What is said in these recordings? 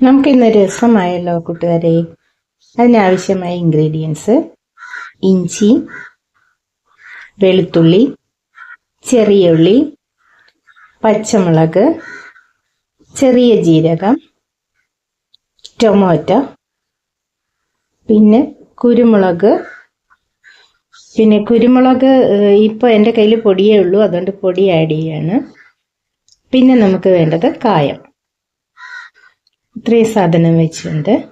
നമുക്കിന്ന് രസമായല്ലോ കൂട്ടുകാരെ. അതിനാവശ്യമായ ഇൻഗ്രീഡിയൻസ് ഇഞ്ചി വെളുത്തുള്ളി ചെറിയ ഉള്ളി പച്ചമുളക് ചെറിയ ജീരകം ടൊമാറ്റോ പിന്നെ കുരുമുളക്. പിന്നെ കുരുമുളക് ഇപ്പോൾ എന്റെ കയ്യിൽ പൊടിയേ ഉള്ളൂ അതുകൊണ്ട് പൊടി ആഡ് ചെയ്യാണ്. പിന്നെ നമുക്ക് വേണ്ടത് കായം. ഇത്രയും സാധനം വെച്ചുകൊണ്ട്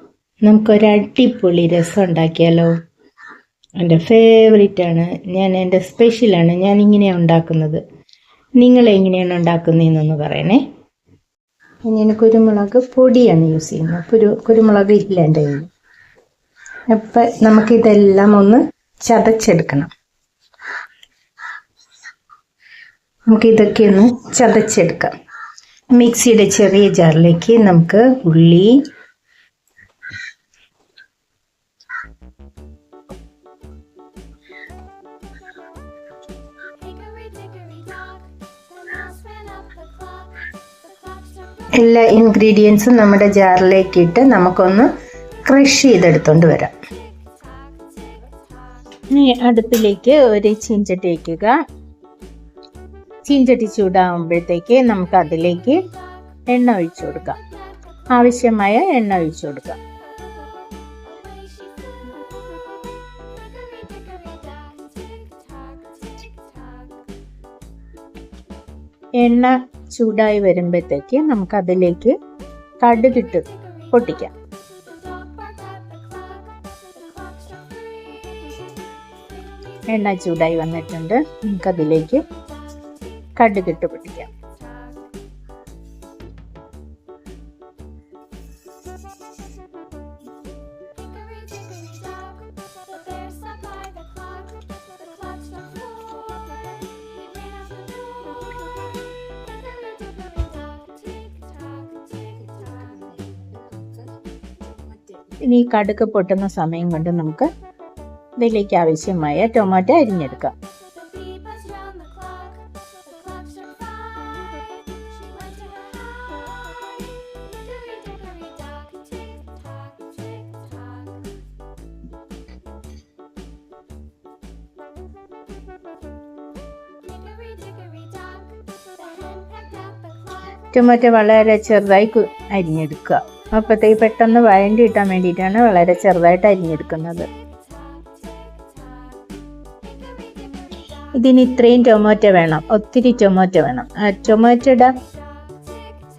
നമുക്കൊരു അടിപൊളി രസം ഉണ്ടാക്കിയാലോ എന്റെ ഫേവറേറ്റ് ആണ് ഞാൻ എന്റെ സ്പെഷ്യലാണ് ഞാൻ ഇങ്ങനെയാണ് ഉണ്ടാക്കുന്നത്. നിങ്ങൾ എങ്ങനെയാണ് ഉണ്ടാക്കുന്നതെന്നൊന്ന് പറയണേ. ഞാൻ കുരുമുളക് പൊടിയാണ് യൂസ് ചെയ്യുന്നത്. കുരു കുരുമുളക് ഇല്ല എന്റെ കയ്യിൽ. അപ്പം നമുക്കിതെല്ലാം ഒന്ന് ചതച്ചെടുക്കണം. നമുക്കിതൊക്കെ ഒന്ന് ചതച്ചെടുക്കാം. മിക്സിയുടെ ചെറിയ ജാറിലേക്ക് നമുക്ക് ഉള്ളി എല്ലാ ഇൻഗ്രീഡിയൻസും നമ്മുടെ ജാറിലേക്ക് ഇട്ട് നമുക്കൊന്ന് ക്രഷ് ചെയ്തെടുത്തോണ്ട് വരാം. ഇനി അടുപ്പിലേക്ക് ഒരു ചീഞ്ചട്ടി വയ്ക്കുക ചീഞ്ചട്ടി ചൂടാകുമ്പോഴത്തേക്ക് നമുക്ക് അതിലേക്ക് എണ്ണ ഒഴിച്ചു കൊടുക്കാം. ആവശ്യമായ എണ്ണ ഒഴിച്ചു കൊടുക്കാം. എണ്ണ ചൂടായി വരുമ്പോഴത്തേക്ക് നമുക്ക് അതിലേക്ക് കടുകിട്ട് പൊട്ടിക്കാം. എണ്ണ ചൂടായി വന്നിട്ടുണ്ട്. നമുക്കതിലേക്ക് കടുകിട്ട് പൊട്ടിക്കാം. ഇനി ഈ കടുക് പൊട്ടുന്ന സമയം കൊണ്ട് നമുക്ക് ഇതിലേക്ക് ആവശ്യമായ ടൊമാറ്റോ അരിഞ്ഞെടുക്കാം ടൊമാറ്റോ വളരെ ചെറുതായി അരിഞ്ഞെടുക്കുക. അപ്പോഴത്തേക്ക് പെട്ടെന്ന് വഴണ്ടി കിട്ടാൻ വേണ്ടിയിട്ടാണ് വളരെ ചെറുതായിട്ട് അരിഞ്ഞെടുക്കുന്നത്. ഇതിന് ഇത്രയും ടൊമാറ്റോ വേണം. ഒത്തിരി ടൊമാറ്റോ വേണം. ടൊമാറ്റോയുടെ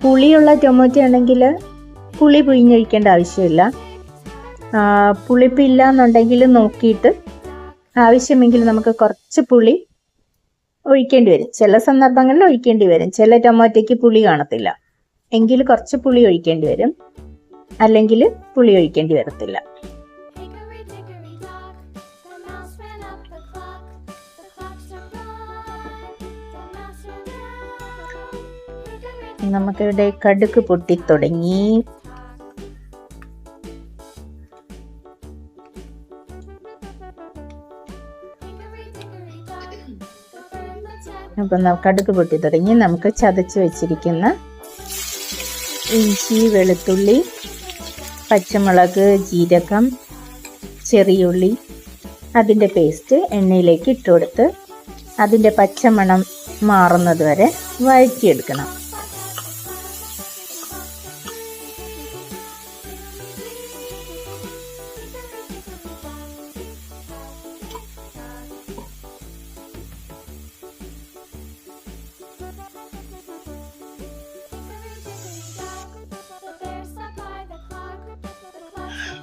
പുളിയുള്ള ടൊമാറ്റോ ആണെങ്കിൽ പുളി പിഴിഞ്ഞൊഴിക്കേണ്ട ആവശ്യമില്ല. പുളിപ്പില്ല എന്നുണ്ടെങ്കിൽ നോക്കിയിട്ട് ആവശ്യമെങ്കിൽ നമുക്ക് കുറച്ച് പുളി ഒഴിക്കേണ്ടി വരും. ചില സന്ദർഭങ്ങളിൽ ഒഴിക്കേണ്ടി വരും. ചില ടൊമാറ്റോയ്ക്ക് പുളി കാണത്തില്ല. എങ്കിൽ കുറച്ച് പുളി ഒഴിക്കേണ്ടി വരും. അല്ലെങ്കിൽ പുളി ഒഴിക്കേണ്ടി വരത്തില്ല. നമുക്കിവിടെ കടുക്ക് പൊട്ടി the അപ്പം കടുക് പൊട്ടി തുടങ്ങി നമുക്ക് ചതച്ച് വെച്ചിരിക്കുന്ന ഇഞ്ചി വെളുത്തുള്ളി പച്ചമുളക് ജീരകം ചെറിയുള്ളി അതിന്റെ പേസ്റ്റ് എണ്ണയിലേക്ക് ഇട്ട് കൊടുത്ത് അതിന്റെ പച്ചമണം മാറുന്നത് വരെ വഴറ്റിയെടുക്കണം.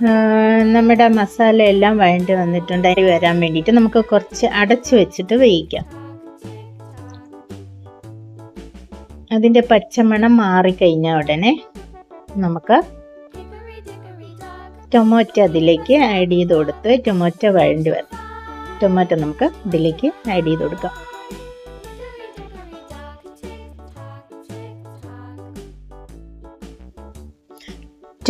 നമ്മുടെ മസാല എല്ലാം വഴണ്ടി വന്നിട്ടുണ്ട്. അരി വരാൻ വേണ്ടിയിട്ട് നമുക്ക് കുറച്ച് അടച്ചു വെച്ചിട്ട് വേവിക്കാം. അതിന്റെ പച്ചമണം മാറിക്കഴിഞ്ഞ ഉടനെ നമുക്ക് ടൊമാറ്റോ അതിലേക്ക് ആഡ് ചെയ്ത് കൊടുത്ത് ടൊമാറ്റോ വഴണ്ടി വരണം ടൊമാറ്റോ നമുക്ക് ഇതിലേക്ക് ആഡ് ചെയ്ത് കൊടുക്കാം.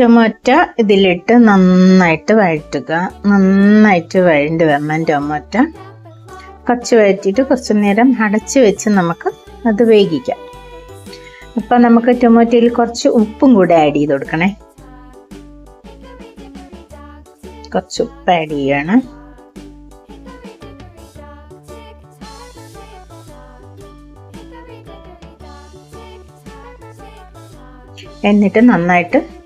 ടൊമാറ്റോ ഇതിലിട്ട് നന്നായിട്ട് വഴറ്റുക. നന്നായിട്ട് വഴണ്ടി വരണം ടൊമാറ്റ. കുറച്ച് വഴറ്റിയിട്ട് കുറച്ച് നേരം അടച്ച് വെച്ച് നമുക്ക് അത് വേവിക്കാം. അപ്പം നമുക്ക് ടൊമാറ്റോയിൽ കുറച്ച് ഉപ്പും കൂടെ ആഡ് ചെയ്ത് കൊടുക്കണേ. കുറച്ച് ഉപ്പ് ആഡ് ചെയ്യാണ്. എന്നിട്ട് നന്നായിട്ട്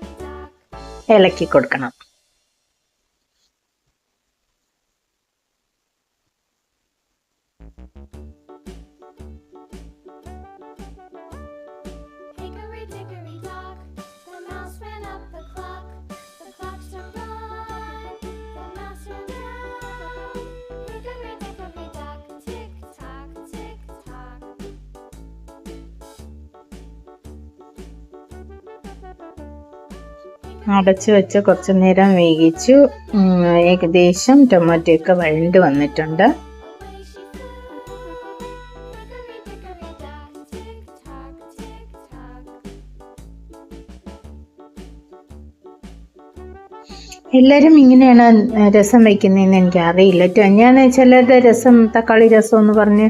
ഇളക്കി കൊടുക്കണം. അടച്ചു വെച്ച് കുറച്ച് നേരം വേവിച്ചു. ഏകദേശം ടൊമാറ്റോ ഒക്കെ വഴണ്ട് വന്നിട്ടുണ്ട്. എല്ലാവരും ഇങ്ങനെയാണ് രസം വയ്ക്കുന്നതെന്ന് എനിക്ക് അറിയില്ല ഞാൻ ചിലരുടെ രസം തക്കാളി രസം എന്ന് പറഞ്ഞ്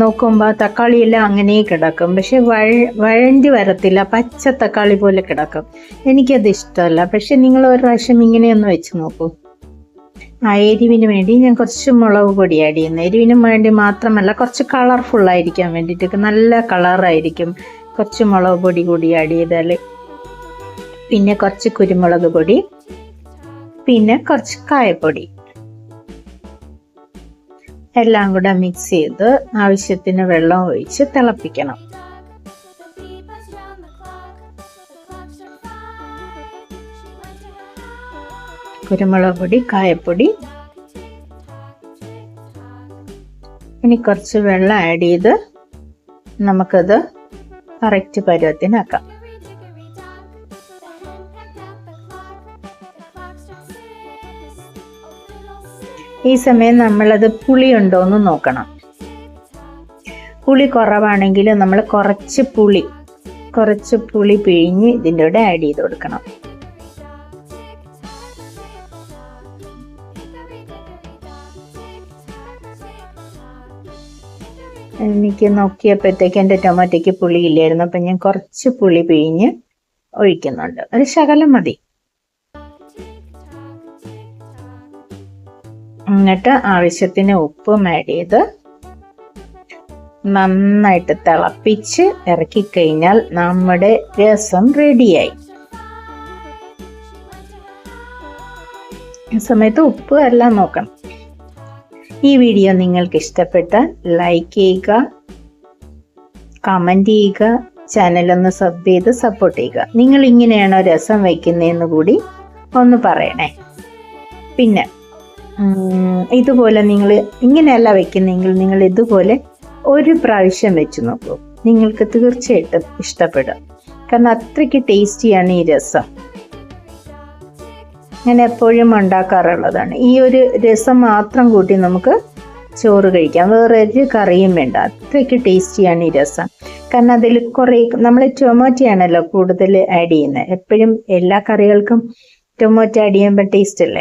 നോക്കുമ്പോൾ തക്കാളി എല്ലാം അങ്ങനെ കിടക്കും. പക്ഷെ വഴ വഴണ്ടി വരത്തില്ല പച്ച തക്കാളി പോലെ കിടക്കും. എനിക്കത് ഇഷ്ടമല്ല. പക്ഷെ നിങ്ങൾ ഒരു പ്രാവശ്യം ഇങ്ങനെയൊന്ന് വെച്ച് നോക്കൂ. ആ എരിവിന് വേണ്ടി ഞാൻ കുറച്ച് മുളക് പൊടി ആഡ് ചെയ്യുന്നു. എരിവിന് വേണ്ടി മാത്രമല്ല കുറച്ച് കളർഫുൾ ആയിരിക്കാൻ വേണ്ടിയിട്ട് നല്ല കളറായിരിക്കും കുറച്ച് മുളക് പൊടി കൂടി ആഡ് ചെയ്താൽ പിന്നെ കുറച്ച് കുരുമുളക് പൊടി. പിന്നെ കുറച്ച് കായപ്പൊടി. എല്ലാം കൂടെ മിക്സ് ചെയ്ത് ആവശ്യത്തിന് വെള്ളം ഒഴിച്ച് തിളപ്പിക്കണം. കുരുമുളക് പൊടി കായപ്പൊടി. ഇനി കുറച്ച് വെള്ളം ആഡ് ചെയ്ത് നമുക്കത് കറക്റ്റ് പരുവത്തിനാക്കാം. ഈ സമയം നമ്മളത് പുളി ഉണ്ടോ എന്ന് നോക്കണം. പുളി കുറവാണെങ്കിൽ നമ്മൾ കുറച്ച് പുളി കുറച്ച് പുളി പിഴിഞ്ഞ് ഇതിന്റെ കൂടെ ആഡ് ചെയ്ത് കൊടുക്കണം. എനിക്ക് നോക്കിയപ്പോഴത്തേക്ക് എന്റെ ടൊമാറ്റോയ്ക്ക് പുളി ഇല്ലായിരുന്നു. അപ്പം ഞാൻ കുറച്ച് പുളി പിഴിഞ്ഞ് ഒഴിക്കുന്നുണ്ട്. ഒരു ശകലം മതി. എന്നിട്ട് ആവശ്യത്തിന് ഉപ്പും ആഡ് ചെയ്ത് നന്നായിട്ട് തിളപ്പിച്ച് ഇറക്കി കഴിഞ്ഞാൽ നമ്മുടെ രസം റെഡിയായി ഈ സമയത്ത് ഉപ്പ് എല്ലാം നോക്കണം. ഈ വീഡിയോ നിങ്ങൾക്ക് ഇഷ്ടപ്പെട്ടാൽ ലൈക്ക് ചെയ്യുക കമന്റ് ചെയ്യുക ചാനലൊന്ന് സബ് ചെയ്ത് സപ്പോർട്ട് ചെയ്യുക. നിങ്ങൾ ഇങ്ങനെയാണോ രസം വയ്ക്കുന്നതെന്ന് കൂടി ഒന്ന് പറയണേ. പിന്നെ ഇതുപോലെ നിങ്ങൾ ഇങ്ങനെയല്ല വെക്കുന്നെങ്കിൽ നിങ്ങൾ ഇതുപോലെ ഒരു പ്രാവശ്യം വെച്ച് നോക്കൂ. നിങ്ങൾക്ക് തീർച്ചയായിട്ടും ഇഷ്ടപ്പെടും. കാരണം അത്രയ്ക്ക് ടേസ്റ്റിയാണ് ഈ രസം. ഞാൻ എപ്പോഴും ഉണ്ടാക്കാറുള്ളതാണ്. ഈ ഒരു രസം മാത്രം കൂട്ടി നമുക്ക് ചോറ് കഴിക്കാം. വേറെ ഒരു കറിയും വേണ്ട. അത്രയ്ക്ക് ടേസ്റ്റിയാണ് ഈ രസം. കാരണം അതിൽ കുറേ നമ്മൾ ടൊമാറ്റോ ആണല്ലോ കൂടുതൽ ആഡ് ചെയ്യുന്നത്. എപ്പോഴും എല്ലാ കറികൾക്കും ടൊമാറ്റോ ആഡ് ചെയ്യുമ്പോൾ ടേസ്റ്റ് അല്ലേ?